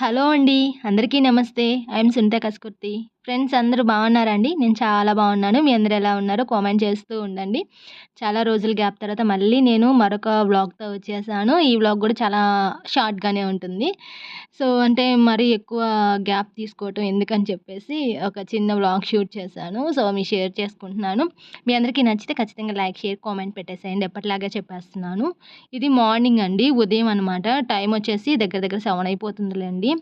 Hello అండి అందరికీ నమస్తే. ఐఎమ్ సునీత కస్కుర్తి. ఫ్రెండ్స్ అందరూ బాగున్నారండి? నేను చాలా బాగున్నాను. మీ అందరు ఎలా ఉన్నారో? కామెంట్ చేస్తూ ఉండండి. చాలా రోజుల గ్యాప్ తర్వాత మళ్ళీ నేను మరొక వ్లాగ్తో వచ్చేసాను. ఈ వ్లాగ్ కూడా చాలా షార్ట్గానే ఉంటుంది. సో అంటే మరి ఎక్కువ గ్యాప్ తీసుకోవటం ఎందుకని చెప్పేసి ఒక చిన్న వ్లాగ్ షూట్ చేశాను. సో మీ షేర్ చేసుకుంటున్నాను. మీ అందరికీ నచ్చితే ఖచ్చితంగా లైక్ షేర్ కామెంట్ పెట్టేసేయండి. ఎప్పటిలాగా చెప్పేస్తున్నాను. ఇది మార్నింగ్ అండి. ఉదయం అనమాట టైం వచ్చేసి దగ్గర దగ్గర సెవెన్ అయిపోతుందిలేండి.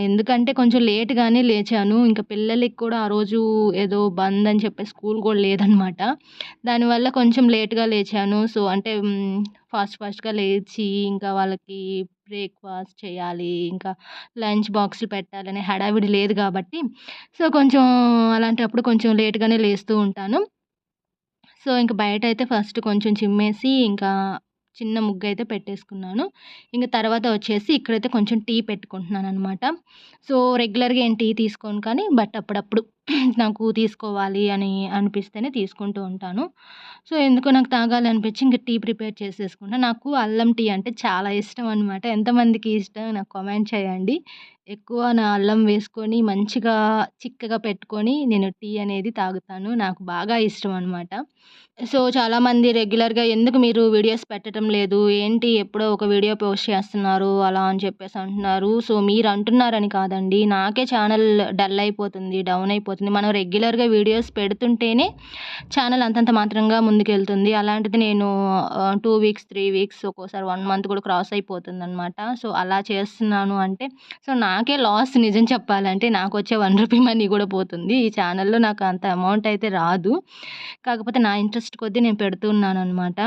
ఎందుకంటే కొంచెం లేట్గానే లేచాను. ఇంకా పిల్లలకి కూడా ఆ రోజు ఏదో బంద్ అని చెప్పి స్కూల్ కూడా లేదనమాట. దానివల్ల కొంచెం లేట్గా లేచాను. సో అంటే ఫాస్ట్ ఫాస్ట్గా లేచి ఇంకా వాళ్ళకి బ్రేక్ఫాస్ట్ చేయాలి ఇంకా లంచ్ బాక్స్లు పెట్టాలనే హడావిడి లేదు కాబట్టి. సో కొంచెం అలాంటప్పుడు కొంచెం లేట్గానే లేస్తూ ఉంటాను. సో ఇంక బయట అయితే ఫస్ట్ కొంచెం చిమ్మేసి ఇంకా చిన్న ముగ్గు అయితే పెట్టేసుకున్నాను. ఇంకా తర్వాత వచ్చేసి ఇక్కడైతే కొంచెం టీ పెట్టుకుంటున్నాను అనమాట సో రెగ్యులర్గా ఏం టీ తీసుకోను కానీ బట్ అప్పుడప్పుడు నాకు తీసుకోవాలి అని అనిపిస్తేనే తీసుకుంటూ ఉంటాను. సో ఎందుకో నాకు తాగాలి అనిపించి ఇంకా టీ ప్రిపేర్ చేసేసుకుంటాను నాకు అల్లం టీ అంటే చాలా ఇష్టం అనమాట ఎంతమందికి ఇష్టం నాకు కామెంట్ చేయండి. ఎక్కువ నా అల్లం వేసుకొని మంచిగా చిక్కగా పెట్టుకొని నేను టీ అనేది తాగుతాను. నాకు బాగా ఇష్టం అనమాట సో చాలామంది రెగ్యులర్గా ఎందుకు మీరు వీడియోస్ పెట్టడం లేదు? ఏంటి? ఎప్పుడో ఒక వీడియో పోస్ట్ చేస్తున్నారు అలా అని చెప్పేసి అంటున్నారు. సో మీరు అంటున్నారని కాదండి. నాకే ఛానల్ డల్ అయిపోతుంది డౌన్ అయిపోతుంది. మనం రెగ్యులర్గా వీడియోస్ పెడుతుంటేనే ఛానల్ అంతంత మాత్రంగా ముందుకెళ్తుంది. అలాంటిది నేను టూ వీక్స్ త్రీ వీక్స్ ఒక్కోసారి వన్ మంత్ కూడా క్రాస్ అయిపోతుంది అనమాట సో అలా చేస్తున్నాను అంటే సో నాకే లాస్ నిజం చెప్పాలంటే నాకు వచ్చే వన్ రూపీ మనీ కూడా పోతుంది. ఈ ఛానల్లో నాకు అంత అమౌంట్ అయితే రాదు. కాకపోతే నా ఇంట్రెస్ట్ కొద్దీ నేను పెడుతున్నాను అనమాట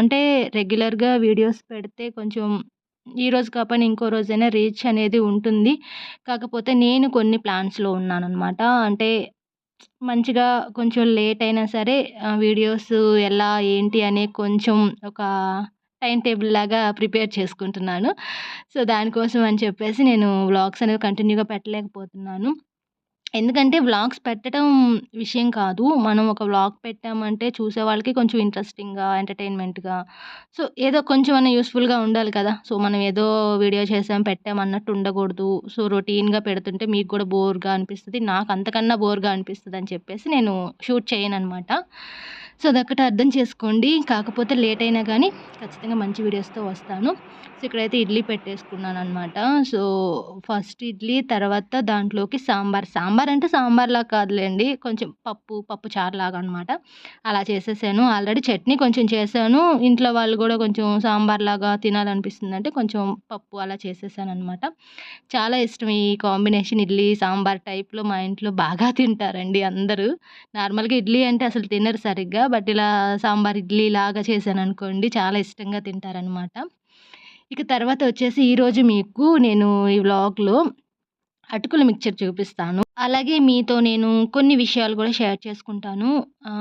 అంటే రెగ్యులర్గా వీడియోస్ పెడితే కొంచెం ఈరోజు కాకపోయినా ఇంకో రోజైనా రీచ్ అనేది ఉంటుంది. కాకపోతే నేను కొన్ని ప్లాన్స్లో ఉన్నానమాట అంటే మంచిగా కొంచెం లేట్ అయినా సరే వీడియోస్ ఎలా ఏంటి అనే కొంచెం ఒక టైం టేబుల్ లాగా ప్రిపేర్ చేసుకుంటున్నాను సో దానికోసం అని చెప్పేసి నేను వ్లాగ్స్ అనేది కంటిన్యూగా పెట్టలేకపోతున్నాను ఎందుకంటే వ్లాగ్స్ పెట్టడం విషయం కాదు. మనం ఒక వ్లాగ్ పెట్టామంటే చూసే వాళ్ళకి కొంచెం ఇంట్రెస్టింగ్‌గా, ఎంటర్‌టైన్‌మెంట్‌గా సో, ఏదో కొంచెం అన్న యూస్‌ఫుల్‌గా ఉండాలి కదా! సో, మనం ఏదో వీడియో చేసాం, పెట్టాం అన్నట్టు ఉండకూడదు. సో, రొటీన్‌గా పెడుతుంటే మీకు కూడా బోర్‌గా అనిపిస్తుంది నాకు అంతకన్నా బోర్‌గా అనిపిస్తుంది అని చెప్పేసి నేను షూట్ చేయను అనమాట సో, అదొక్కటి అర్థం చేసుకోండి. కాకపోతే లేట్ అయినా కానీ ఖచ్చితంగా మంచి వీడియోస్‌తో వస్తాను. సో, ఇక్కడైతే ఇడ్లీ పెట్టేసుకున్నాననమాట. సో, ఫస్ట్ ఇడ్లీ తర్వాత దాంట్లోకి సాంబార్. సాంబార్ అంటే సాంబార్‌లాగా కాదులేండి. కొంచెం పప్పు, పప్పు చారులాగా అనమాట. అలా చేసేసాను. ఆల్రెడీ చట్నీ కొంచెం చేశాను. ఇంట్లో వాళ్ళు కూడా కొంచెం సాంబార్‌లాగా తినాలనిపిస్తుందంటే కొంచెం పప్పు అలా చేసేసాననమాట. చాలా ఇష్టం ఈ కాంబినేషన్ ఇడ్లీ, సాంబార్ టైప్‌లో మా ఇంట్లో బాగా తింటారండి అందరూ. నార్మల్‌గా ఇడ్లీ అంటే అసలు తినరు సరిగ్గా. బట్ ఇలా సాంబార్ ఇడ్లీ లాగా చేశాను అనుకోండి చాలా ఇష్టంగా తింటారనమాట. ఇక తర్వాత వచ్చేసి ఈరోజు మీకు నేను ఈ వ్లాగ్‌లో అటుకుల మిక్చర్ చూపిస్తాను. అలాగే మీతో నేను కొన్ని విషయాలు కూడా షేర్ చేసుకుంటాను.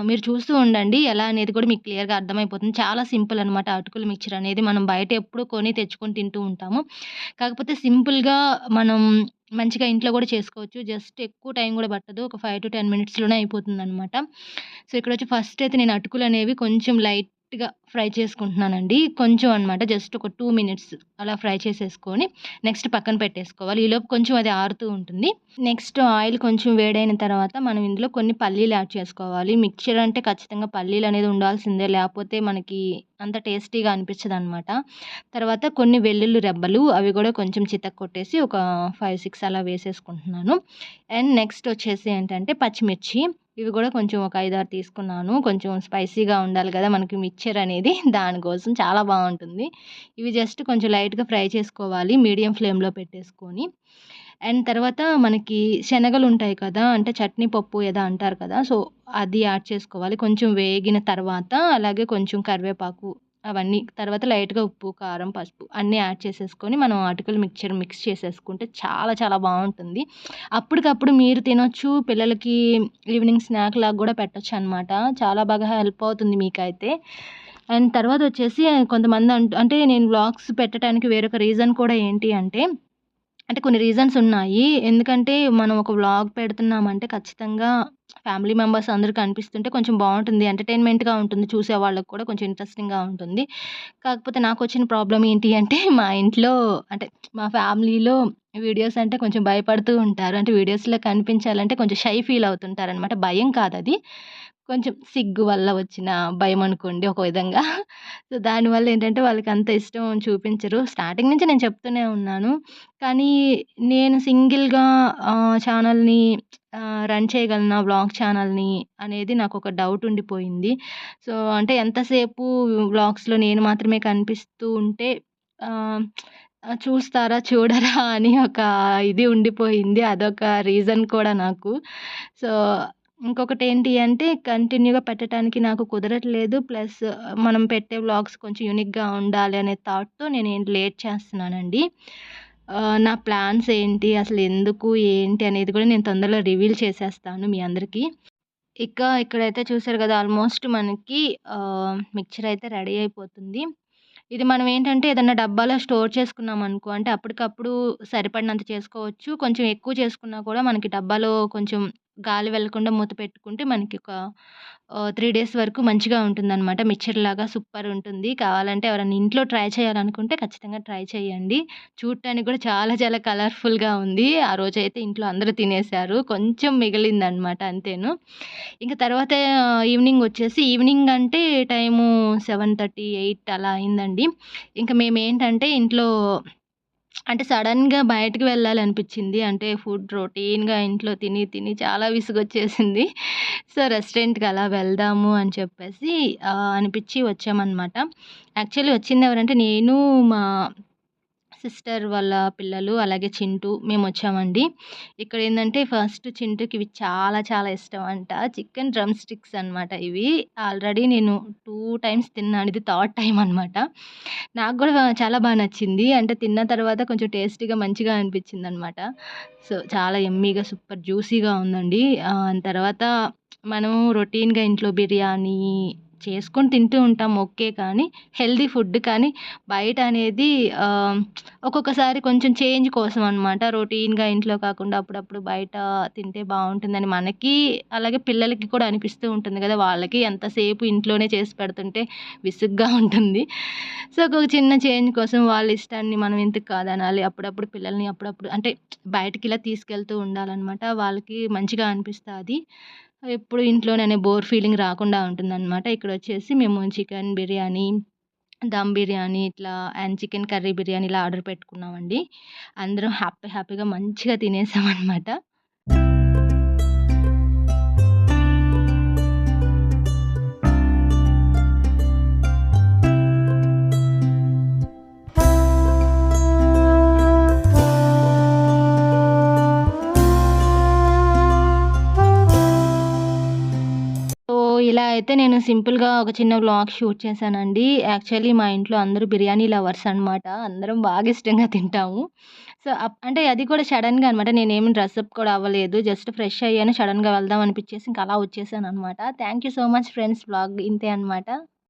మీరు చూస్తూ ఉండండి. ఎలా అనేది కూడా మీకు క్లియర్‌గా అర్థమైపోతుంది. చాలా సింపుల్ అనమాట అటుకుల మిక్చర్ అనేది. మనం బయట ఎప్పుడు కొని తెచ్చుకొని తింటూ ఉంటాము. కాకపోతే సింపుల్‌గా మనం మంచిగా ఇంట్లో కూడా చేసుకోవచ్చు. జస్ట్ ఎక్కువ టైం కూడా పట్టదు. ఒక 5-10 మినిట్స్‌లోనే అయిపోతుంది అనమాట సో, ఇక్కడ వచ్చి ఫస్ట్ అయితే నేను అటుకులు అనేవి కొంచెం లైట్‌గా ఫ్రై చేసుకుంటున్నానండి. కొంచెం అనమాట. జస్ట్ ఒక టూ మినిట్స్ అలా ఫ్రై చేసేసుకొని నెక్స్ట్ పక్కన పెట్టేసుకోవాలి. ఈలోపు కొంచెం అది ఆరుతూ ఉంటుంది. నెక్స్ట్ ఆయిల్ కొంచెం వేడైన తర్వాత మనం ఇందులో కొన్ని పల్లీలు యాడ్ చేసుకోవాలి. మిక్చర్ అంటే ఖచ్చితంగా పల్లీలు అనేది ఉండాల్సిందే. లేకపోతే మనకి అంత టేస్టీగా అనిపించదనమాట. తర్వాత కొన్ని వెల్లుల్లి రెబ్బలు అవి కూడా కొంచెం కొట్టేసి ఒక ఫైవ్ సిక్స్ అలా వేసేసుకుంటున్నాను. అండ్ నెక్స్ట్ వచ్చేసి ఏంటంటే పచ్చిమిర్చి ఇవి కూడా కొంచెం ఒక ఐదారు తీసుకున్నాను కొంచెం స్పైసీగా ఉండాలి కదా మనకి మిక్చర్ అనేది దానికోసం చాలా బాగుంటుంది. ఇవి జస్ట్ కొంచెం లైట్గా ఫ్రై చేసుకోవాలి మీడియం ఫ్లేమ్లో పెట్టేసుకొని. అండ్ తర్వాత మనకి శనగలు ఉంటాయి కదా అంటే చట్నీ పప్పు ఏదో అంటారు కదా సో అది యాడ్ చేసుకోవాలి. కొంచెం వేగిన తర్వాత అలాగే కొంచెం కరివేపాకు అవన్నీ తర్వాత లైట్గా ఉప్పు కారం పసుపు అన్నీ యాడ్ చేసేసుకొని మనం ఆటికల్ మిక్చర్ మిక్స్ చేసేసుకుంటే చాలా చాలా బాగుంటుంది. అప్పటికప్పుడు మీరు తినొచ్చు పిల్లలకి ఈవినింగ్ స్నాక్ లాగా కూడా పెట్టచ్చు అనమాట చాలా బాగా హెల్ప్ అవుతుంది మీకైతే. అండ్ తర్వాత వచ్చేసి కొంతమంది అంట అంటే నేను వ్లాగ్స్ పెట్టడానికి వేరొక రీజన్ కూడా ఏంటి అంటే అంటే కొన్ని రీజన్స్ ఉన్నాయి. ఎందుకంటే మనం ఒక వ్లాగ్ పెడుతున్నామంటే ఖచ్చితంగా ఫ్యామిలీ మెంబర్స్ అందరూ కనిపిస్తుంటే కొంచెం బాగుంటుంది ఎంటర్టైన్మెంట్గా ఉంటుంది చూసే వాళ్ళకి కూడా కొంచెం ఇంట్రెస్టింగ్గా ఉంటుంది. కాకపోతే నాకు వచ్చిన ప్రాబ్లం ఏంటి అంటే మా ఇంట్లో అంటే మా ఫ్యామిలీలో వీడియోస్ అంటే కొంచెం భయపడుతూ ఉంటారు. అంటే వీడియోస్లో కనిపించాలంటే కొంచెం షై ఫీల్ అవుతుంటారు అనమాట భయం కాదు అది కొంచెం సిగ్గు వల్ల వచ్చిన భయం అనుకోండి ఒక విధంగా. సో దానివల్ల ఏంటంటే వాళ్ళకి అంత ఇష్టం చూపించరు. స్టార్టింగ్ నుంచి నేను చెప్తూనే ఉన్నాను. కానీ నేను సింగిల్గా ఛానల్ని రన్ చేయగలనా వ్లాగ్ ఛానల్ని అనేది నాకు ఒక డౌట్ ఉండిపోయింది. సో అంటే ఎంతసేపు వ్లాగ్స్లో నేను మాత్రమే కనిపిస్తూ ఉంటే చూస్తారా చూడరా అని ఒక ఇది ఉండిపోయింది. అదొక రీజన్ కూడా నాకు. సో ఇంకొకటి ఏంటి అంటే కంటిన్యూగా పెట్టడానికి నాకు కుదరట్లేదు. ప్లస్ మనం పెట్టే వ్లాగ్స్ కొంచెం యూనిక్గా ఉండాలి అనే థాట్తో నేను ఏంటి లేట్ చేస్తున్నానండి. నా ప్లాన్స్ ఏంటి అసలు ఎందుకు ఏంటి అనేది కూడా నేను తొందరలో రివీల్ చేసేస్తాను మీ అందరికీ. ఇక ఇక్కడైతే చూసారు కదా ఆల్మోస్ట్ మనకి మిక్చర్ అయితే రెడీ అయిపోతుంది. ఇది మనం ఏంటంటే ఏదన్నా డబ్బాలో స్టోర్ చేసుకున్నాం అనుకో అంటే అప్పటికప్పుడు సరిపడినంత చేసుకోవచ్చు. కొంచెం ఎక్కువ చేసుకున్నా కూడా మనకి డబ్బాలో కొంచెం గాలి వెళ్ళకుండా మూత పెట్టుకుంటే మనకి ఒక త్రీ డేస్ వరకు మంచిగా ఉంటుందన్నమాట. మిక్చర్ లాగా సూపర్ ఉంటుంది కావాలంటే ఎవరైనా ఇంట్లో ట్రై చేయాలనుకుంటే ఖచ్చితంగా ట్రై చేయండి. చూడటానికి కూడా చాలా చాలా కలర్ఫుల్గా ఉంది. ఆ రోజైతే ఇంట్లో అందరూ తినేశారు కొంచెం మిగిలిందనమాట అంతేను. ఇంకా తర్వాత ఈవినింగ్ వచ్చేసి ఈవినింగ్ అంటే టైము సెవెన్ థర్టీ ఎయిట్ అలా అయిందండి. ఇంకా మేము ఏంటంటే ఇంట్లో అంటే సడన్‌గా బయటకు వెళ్ళాలనిపించింది. అంటే ఫుడ్ రొటీన్‌గా ఇంట్లో తిని, తిని చాలా విసుగొచ్చేసింది. సో, రెస్టారెంట్‌కి అలా వెళ్దాము అని చెప్పేసి అనిపించి వచ్చామనమాట. యాక్చువల్లీ వచ్చింది ఎవరంటే నేను, మా సిస్టర్ వాళ్ళ పిల్లలు, అలాగే చింటూ మేము వచ్చామండి ఇక్కడ ఏంటంటే ఫస్ట్ చింటూకి ఇవి చాలా చాలా ఇష్టం అంట. చికెన్ డ్రమ్ స్టిక్స్ అనమాట ఇవి. ఆల్రెడీ నేను టూ టైమ్స్ తిన్నాను. ఇది థర్డ్ టైం అనమాట. నాకు కూడా చాలా బాగా నచ్చింది. అంటే తిన్న తర్వాత కొంచెం టేస్టీగా మంచిగా అనిపించింది అనమాట సో, చాలా ఎమ్మీగా సూపర్ జ్యూసీగా ఉందండి. తర్వాత మనము రొటీన్‌గా ఇంట్లో బిర్యానీ చేసుకొని తింటూ ఉంటాం ఓకే కానీ హెల్దీ ఫుడ్ కానీ బయట అనేది ఒక్కొక్కసారి కొంచెం చేంజ్ కోసం అనమాట రొటీన్గా ఇంట్లో కాకుండా అప్పుడప్పుడు బయట తింటే బాగుంటుందని మనకి అలాగే పిల్లలకి కూడా అనిపిస్తూ ఉంటుంది కదా వాళ్ళకి ఎంతసేపు ఇంట్లోనే చేసి పెడుతుంటే విసుగ్గా ఉంటుంది. సో ఒక చిన్న చేంజ్ కోసం వాళ్ళ ఇష్టాన్ని మనం ఎందుకు కాదనాలి. అప్పుడప్పుడు పిల్లల్ని అప్పుడప్పుడు అంటే బయటికి ఇలా తీసుకెళ్తూ ఉండాలన్నమాట. వాళ్ళకి మంచిగా అనిపిస్తుంది. ఎప్పుడు ఇంట్లోనే బోర్ ఫీలింగ్ రాకుండా ఉంటుందన్నమాట. ఇక్కడ వచ్చేసి మేము చికెన్ బిర్యానీ దమ్ బిర్యానీ ఇట్లా అండ్ చికెన్ కర్రీ బిర్యానీ ఇలా ఆర్డర్ పెట్టుకున్నామండి. అందరం హ్యాపీ హ్యాపీగా మంచిగా తినేసామన్నమాట. సింపుల్‌గా ఒక చిన్న వ్లాగ్ షూట్ చేశానండి. యాక్చువల్లీ మా ఇంట్లో అందరూ బిర్యానీ లవర్స్ అనమాట. అందరం బాగా ఇష్టంగా తింటాము. సో, అంటే అది కూడా సడన్‌గా అనమాట. నేనేమి డ్రెస్అప్ కూడా అవ్వలేదు. జస్ట్ ఫ్రెష్ అయ్యాను. సడన్‌గా వెళ్దాం అనిపించేసి ఇంకా అలా వచ్చేసాననమాట. Thank you so much friends. Blog ఇంతే అనమాట.